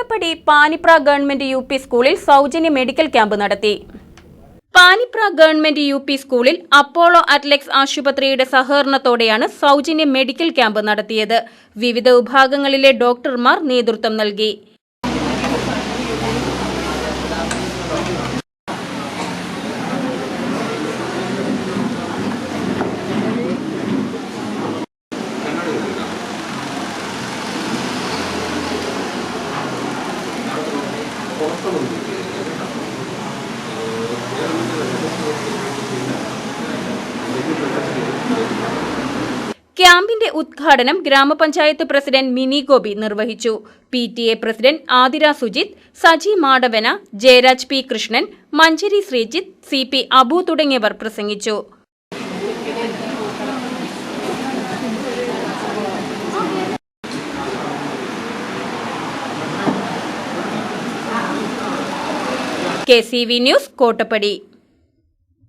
Kottappady Panipra government U P സ്കൂളിൽ സൗജന്യ medical camp നടത്തി. പാനിപ്ര ഗവൺമെന്റ് യു പി സ്കൂളിൽ അപ്പോളോ അറ്റ്ലക്സ് ആശുപത്രിയുടെ സഹകരണത്തോടെയാണ് സൗജന്യ മെഡിക്കൽ ക്യാമ്പ് നടത്തിയത്. വിവിധ വിഭാഗങ്ങളിലെ ഡോക്ടർമാർ നേതൃത്വം നൽകി. ക്യാമ്പിന്റെ ഉദ്ഘാടനം ഗ്രാമപഞ്ചായത്ത് പ്രസിഡന്റ് മിനി ഗോപി നിർവഹിച്ചു. P T A president Athira Sujith Saji Madavana Jayaraj P Krishnan Manjeri Sreejith C P Abu തുടങ്ങിയവർ പ്രസംഗിച്ചു. K C V news Kottappady